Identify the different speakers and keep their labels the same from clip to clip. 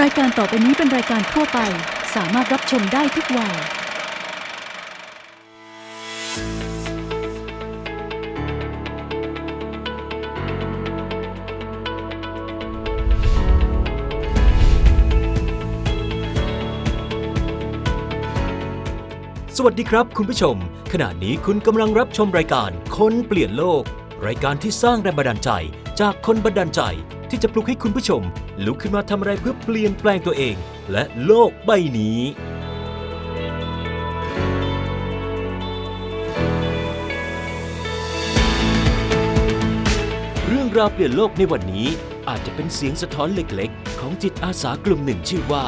Speaker 1: รายการต่อไปนี้เป็นรายการทั่วไป สามารถรับชมได้ทุกวัย
Speaker 2: สวัสดีครับคุณผู้ชม ขณะนี้คุณกำลังรับชมรายการคนเปลี่ยนโลก รายการที่สร้างแรงบันดาลใจ จากคนบันดาลใจ ที่จะปลุกให้คุณผู้ชม ลุกขึ้นมาทำอะไรเพื่อเปลี่ยนแปลงตัวเอง และโลกใบนี้ เรื่องราวเปลี่ยนโลกในวันนี้ อาจจะเป็นเสียงสะท้อนเล็กๆ ของจิตอาสากลุ่มหนึ่งชื่อว่า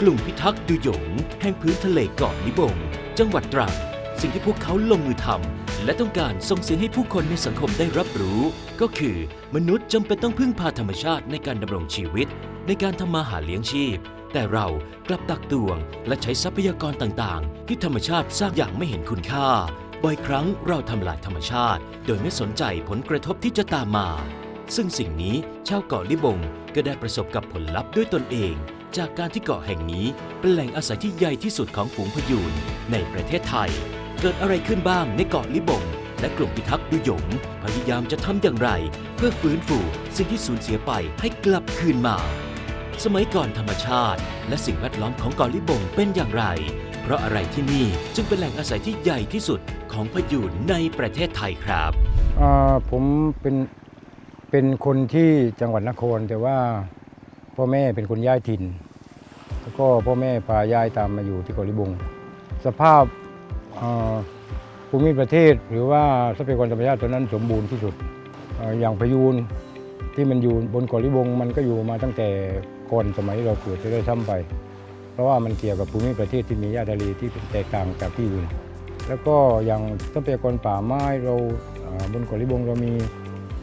Speaker 2: กลุ่มพิทักษ์ดูหยง แห่งพื้นทะเลเกาะลิบง จังหวัดตรัง สิ่งที่พวกเขาลงมือทำ และต้องการส่งเสียงให้ผู้คนในสังคมได้รับรู้ ก็คือมนุษย์จำเป็นต้องพึ่งพาธรรมชาติในการดำรงชีวิต ในการทำมาหาเลี้ยงชีพ แต่เรากลับตักตวง และใช้ทรัพยากรต่างๆ ที่ธรรมชาติสร้างอย่างไม่เห็นคุณค่า บ่อยครั้งเราทำลายธรรมชาติ โดยไม่สนใจผลกระทบที่จะตามมา ซึ่งสิ่งนี้ชาวเกาะลิบงก็ได้ประสบกับผลลัพธ์ด้วยตนเอง จากการที่เกาะแห่งนี้เป็นแหล่งอาศัยที่ใหญ่ที่สุดของฝูงพยูนในประเทศไทย เกิดอะไรขึ้นบ้างในเกาะลิบง และกลุ่มพิทักษ์ดุยงพยายามจะทำอย่างไร เพื่อฟื้นฟูสิ่งที่สูญเสียไปให้กลับคืนมา สมัยก่อนธรรมชาติ และสิ่งแวดล้อมของเกาะลิบงเป็นอย่างไร เพราะอะไรที่นี่จึงเป็นแหล่งอาศัยที่ใหญ่ที่สุดของพยูนในประเทศไทยครับ
Speaker 3: อ่าผมเป็นเป็นคนที่จังหวัดนครแต่ว่าพ่อแม่เป็นคนย้ายถิ่น แล้วก็พ่อแม่พาย้ายตามมาอยู่ที่เกาหลีบง สภาพ ภูมิประเทศหรือว่าทรัพยากรธรรมชาติตัวนั้นสมบูรณ์ที่สุดออย่างพายูนที่มันอยู่บนเกาหลีบงมันก็อยู่มาตั้งแต่ก่อนสมัยเราเกิดจะได้ซ้ำไป เพราะว่ามันเกี่ยวกับภูมิประเทศที่มีหญ้าทะเลที่แตกต่างจากที่อื่นแล้วก็อย่างทรัพยากรป่าไม้เราบนเกาะลิบงเรามี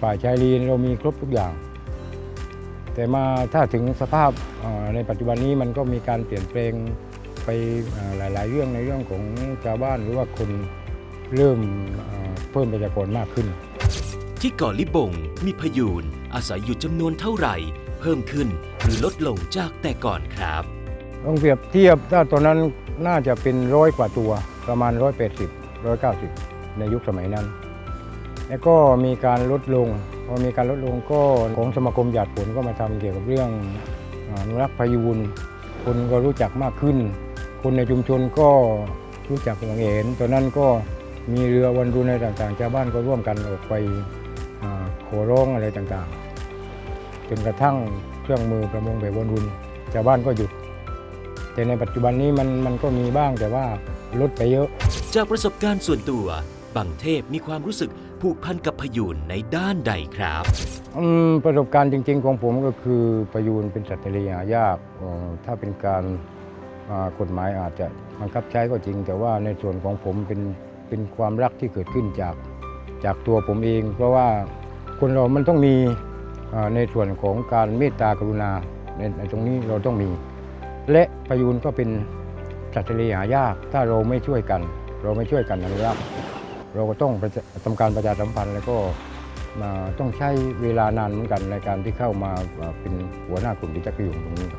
Speaker 3: ป่าชายเลนเรามีครบทุกอย่าง แต่มาถ้าถึงสภาพในปัจจุบันนี้มันก็มีการเปลี่ยนแปลง ไปอ่าหลาย ๆ เรื่องในเรื่องของชาวบ้านหรือว่าคนเริ่มอ่าเพิ่มประชากรมากขึ้น
Speaker 2: ที่เกาะลิบงมีพยูนอาศัยอยู่จำนวนเท่าไหร่ เพิ่มขึ้นหรือลดลงจากแต่ก่อนครับ
Speaker 3: ต้องเปรียบเทียบถ้าตอนนั้นน่าจะเป็นร้อยกว่าตัวประมาณ 180 190 ในยุคสมัยนั้น แล้วก็มีการลดลงพอมีการลดลงก็ของสมาคมหยาดผลก็มาทำเกี่ยวกับเรื่องอ่าอนุรักษ์พายูนคนก็รู้จักมากขึ้น คนในชุมชนก็รู้จักอย่างเห็นตอนนั้นก็มีเรือวันรุนอะไรต่างๆชาวบ้านก็ร่วมกันออกไปอ่าโขร้องอะไรต่างๆ จนกระทั่งเครื่องมือประมงแบบวันรุนชาวบ้านก็หยุด แต่ในปัจจุบันนี้มันมันก็มีบ้างแต่ว่าลดไปเยอะ
Speaker 2: จากประสบการณ์ส่วนตัวบังเทพมีความรู้สึกผูกพันกับพยูนในด้านใดครับ
Speaker 3: อืมประสบการณ์จริง ๆ ของผมก็คือประยูนเป็นสัตว์ทะเลหายากเอ่อถ้าเป็นการอ่า กฎหมายอาจจะบังคับใช้ก็จริง แต่ว่าในส่วนของผมเป็นเป็นความรักที่เกิดขึ้นจากจากตัวผมเอง เพราะว่าคนเรามันต้องมีในส่วนของการเมตตากรุณาในในตรงนี้เราต้องมี และประยูนก็เป็นสัตว์ทะเลหายาก ถ้าเราไม่ช่วยกัน เราไม่ช่วยกันอนุรักษ์เราก็ต้องประชาทำการประชาสัมพันธ์แล้วก็มาต้องใช้เวลานานเหมือนกันในการที่เข้ามาเป็นหัวหน้ากลุ่มที่จักรยุงตรงนี้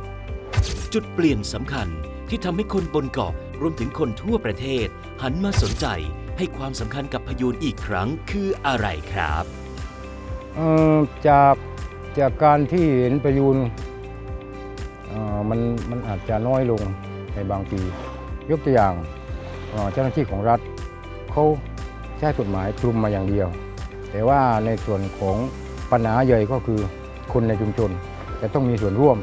Speaker 2: จุดเปลี่ยนสำคัญ ที่ทำให้คนบนเกาะรวมถึงคนทั่วประเทศ หันมาสนใจให้ความสำคัญกับพยูนอีกครั้งคืออะไรครับ
Speaker 3: เอ่อจากจากการที่เห็นประยูนเอ่อมันมันอาจจะน้อยลงในบางปี ยกตัวอย่างเอ่อเจ้าหน้าที่ของรัฐเขาใช้กฎหมายคลุมมาอย่างเดียว แต่ว่าในส่วนของปัญหาใหญ่ก็คือคนในชุมชนจะต้องมีส่วนร่วม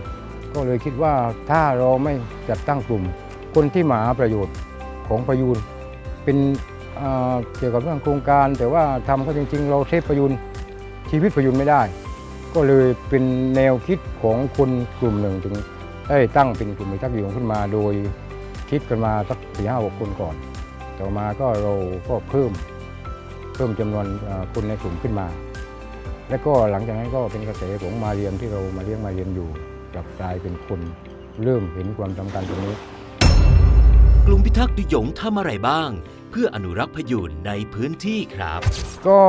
Speaker 3: ก็เลยคิดว่าถ้าเราไม่จัดตั้งกลุ่ม คนที่มาหาประโยชน์ของประยูนเป็นเเกี่ยวกับเรื่องโครงการ แต่ว่าทำก็จริง ๆ เราเซฟประยูนชีวิตประยุนไม่ได้ ก็เลยเป็นแนวคิดของคนกลุ่มหนึ่งถึงได้ตั้งเป็นกลุ่มมิทักษ์ยงขึ้นมาโดยคิดกันมาสักสี่ห้าหกคนก่อน ต่อมาก็เราก็เพิ่มเพิ่มจำนวนคนในกลุ่มขึ้นมา และก็หลังจากนั้นก็เป็นกระแสของมาเรียมที่เรามาเลี้ยงมาเรียมอยู่ กลับกลายเป็นคนเริ่มเห็นความสำคัญตรงนี้
Speaker 2: กลุ่มพิทักษ์ดุหยงทำอะไรบ้าง เพื่ออนุรักษ์พยูนในพื้นที่ครับ
Speaker 3: ก็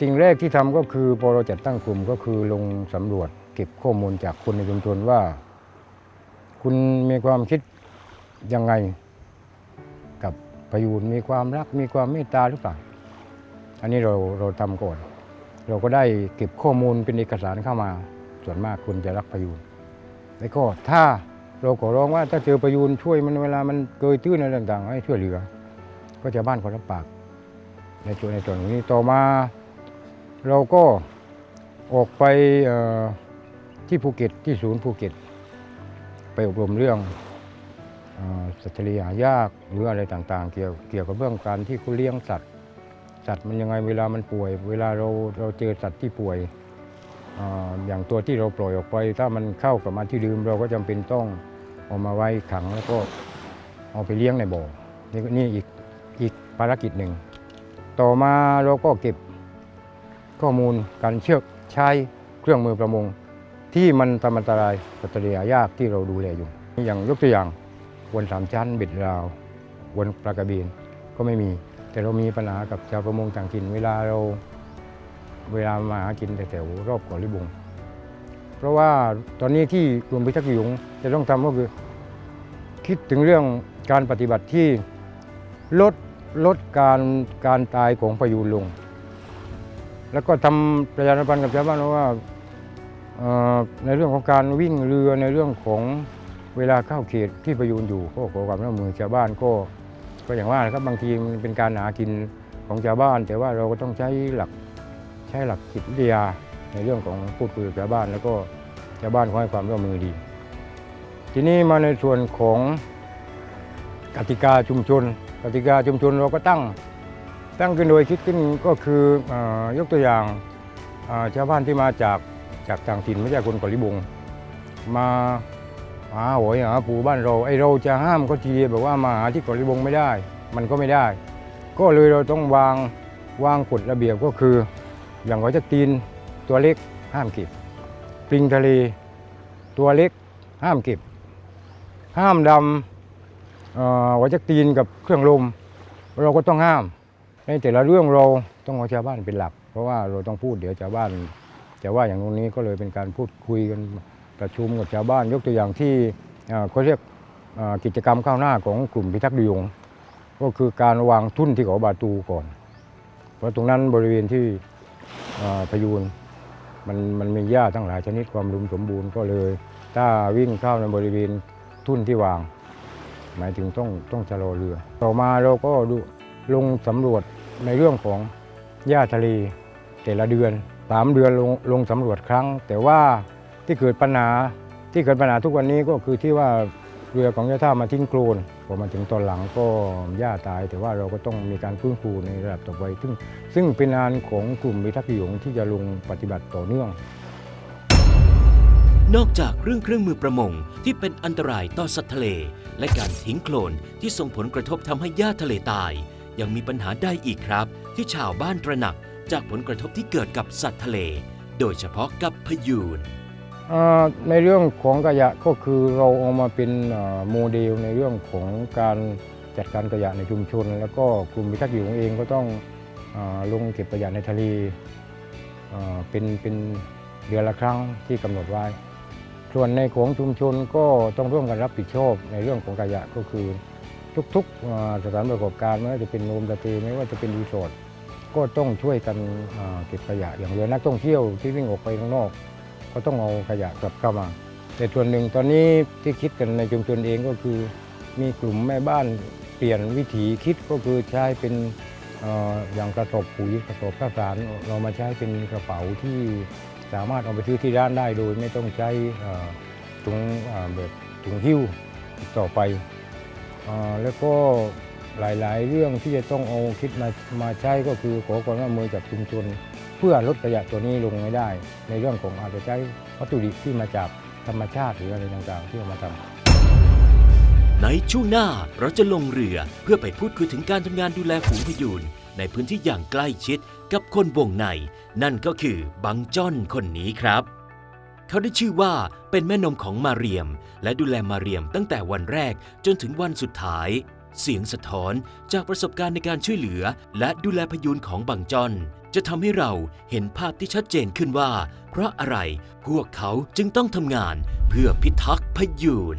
Speaker 3: สิ่งแรกที่ทำก็คือพอเราจัดตั้งกลุ่มก็คือลงสำรวจเก็บข้อมูลจากคนในชุมชนว่า คุณมีความคิดยังไง กับพยูนมีความรักมีความเมตตาหรือเปล่า อันนี้เราเราทำก่อน เราก็ได้เก็บข้อมูลเป็นเอกสารเข้ามา ส่วนมากคุณจะรักพยูนแล้วก็ถ้าเราขอร้องว่าถ้าเจอพยูนช่วยมันเวลามันเกยตื้นอะไรต่างๆ ให้ช่วยเหลือ ก็จะบ้านคนรับปาก ในส่วนในส่วนนี้ต่อมา เราก็ออกไปที่ภูเก็ตที่ศูนย์ภูเก็ต ไปอบรมเรื่องอสัตว์ทะเลหายากหรืออะไรต่างๆ เกี่ยวเกี่ยวกับเรื่องการที่เขาเลี้ยงสัตว์สัตว์มันยังไงเวลามันป่วย เวลาเราเราเจอสัตว์ที่ป่วย อย่างตัวที่เราปล่อยออกไป ถ้ามันเข้ากลับมาที่เดิมเราก็จำเป็นต้องเอามาไว้ขังแล้วก็เอาไปเลี้ยงในบ่อนี่ก็นี่อีกอีกภารกิจหนึ่ง ต่อมาเราก็เก็บข้อมูลการเชือกใช้เครื่องมือประมง ที่มันทำอันตรายสัตว์เลหายากที่เราดูแลอยู่ อย่างยกตัวอย่างวนสามชั้นบิดราววนปลากระเบนก็ไม่มี แต่เรามีปัญหากับชาวประมงต่างถิ่นเวลาเรา เวลามาหากินแถวรอบเกาะลิบง เพราะว่าตอนนี้ที่กลุ่มพิทักษ์หยงจะต้องทำก็คือ คิดถึงเรื่องการปฏิบัติที่ลดลดการการตายของพายุนลง แล้วก็ทำประชาสัมพันธ์กับชาวบ้านว่าในเรื่องของการวิ่งเรือในเรื่องของเวลาเข้าเขตที่พายุนอยู่ก็ขอความร่วมมือชาวบ้านก็ก็อย่างว่านะครับบางทีมันเป็นการหากินของชาวบ้าน แต่ว่าเราก็ต้องใช้หลัก ช้หลักจิตวิทยาในเรื่องของพูดคุยกับชาวบ้าน แล้วก็ชาวบ้านเขาให้ความร่วมมือดี ทีนี้มาในส่วนของกติกาชุมชน กติกาชุมชนเราก็ตั้งตั้งขึ้นโดยคิดขึ้นก็คือออยกตัวอย่างชาวบ้านที่มาจากจากต่างถิ่นไม่ใช่คนกาหลีบงมาหาหอยหาปูบ้านเราไอเราจะห้ามเขาทีเดียแบบว่ามาหาที่กาะลิบงไม่ได้ มันก็ไม่ได้ ก็เลยเราต้องวางวางกฎระเบียบก็คือ อย่างหอยจักตีนตัวเล็กห้ามเก็บปลิงทะเล ตัวเล็กห้ามเก็บ ห้ามดำหอยจักตีนกับเครื่องลม เราก็ต้องห้าม ในแต่ละเรื่องเราต้องเอาชาวบ้านเป็นหลัก เพราะว่าเราต้องพูดเดี๋ยวชาวบ้านจะว่าอย่างนู้นนี้ก็เลยเป็นการพูดคุยกันประชุมกับชาวบ้าน ยกตัวอย่างที่เขาเรียกกิจกรรมข้าวหน้าของกลุ่มพิทักษ์ดิยงก็คือการวางทุ่นที่เขาบาตูก่อน เพราะตรงนั้นบริเวณที่ พยูนมันมันมีหญ้าทั้งหลายชนิดความรุมสมบูรณ์ก็เลย ถ้าวิ่งเข้าในบริเวณทุ่นที่วาง หมายถึงต้องต้องชะลอเรือ ต่อมาเราก็ดูลงสำรวจในเรื่องของหญ้าทะเลแต่ละเดือนสามเดือนลงลงสำรวจครั้ง แต่ว่าที่เกิดปัญหาที่เกิดปัญหาทุกวันนี้ก็คือที่ว่าเรือของยะท่ามาทิ้งโคลน พอมาถึงตอนหลังก็หญ้าตาย แต่ว่าเราก็ต้องมีการฟื้นฟูในระดับต่อไป ซึ่งซึ่งเป็นงานของกลุ่มมิทักษ์หยงที่จะลงปฏิบัติต่อเนื่อง
Speaker 2: นอกจากเรื่องเครื่องมือประมงที่เป็นอันตรายต่อสัตว์ทะเล และการทิ้งโคลนที่ส่งผลกระทบทำให้หญ้าทะเลตาย ยังมีปัญหาได้อีกครับ ที่ชาวบ้านตระหนักจากผลกระทบที่เกิดกับสัตว์ทะเล โดยเฉพาะกับพยูน
Speaker 3: ในเรื่องของขยะก็คือเราเอามาเป็นโมเดลในเรื่องของการจัดการขยะในชุมชน แล้วก็กลุ่มพิทักษ์หยงเองก็ต้องอลงเก็บขยะในทะเลเป็นเป็นเดือนละครั้งที่กำหนดไว้ ส่วนในของชุมชนก็ต้องร่วมกันรับผิดชอบในเรื่องของขยะก็คือทุกๆสถานประกอบการไม่ว่าจะเป็นโรงดนตรีไม่ว่าจะเป็นรีสอร์ทก็ต้องช่วยกันเก็บขยะอย่างเรือนักท่องเที่ยวที่วิ่งออกไปข้างนอก ก็ต้องเอาขยะกลับเข้ามา แต่ส่วนหนึ่งตอนนี้ที่คิดกันในชุมชนเองก็คือ มีกลุ่มแม่บ้านเปลี่ยนวิถีคิดก็คือใช้เป็นออย่างกระสอบปุ๋ยกระสอบข้าวสารเรามาใช้เป็นกระเป๋าที่สามารถเอาไปซื้อที่ร้านได้โดย ไม่ต้องใช้ถุงแบบถุงหิ้วต่อไปอแล้วก็หลายๆ เรื่องที่จะต้องเอาคิดมามาใช้ก็คือขอความร่วมมือจากชุมชน เพื่อลดขยะตัวนี้ลงให้ได้ ในเรื่องของอาจจะใช้วัตถุดิบที่มาจากธรรมชาติหรืออะไรต่างๆ ที่เอามาทำ
Speaker 2: ในช่วงหน้าเราจะลงเรือเพื่อไปพูดคุยถึงการทำงานดูแลฝูงพยูนในพื้นที่อย่างใกล้ชิดกับคนวงใน นั่นก็คือบังจ้อนคนนี้ครับ เขาได้ชื่อว่าเป็นแม่นมของมาเรียม และดูแลมาเรียมตั้งแต่วันแรกจนถึงวันสุดท้าย เสียงสะท้อนจากประสบการณ์ในการช่วยเหลือ และดูแลพยูนของบังจอนจะทำให้เราเห็นภาพที่ชัดเจนขึ้นว่า เพราะอะไรพวกเขาจึงต้องทำงานเพื่อพิทักษ์พยูน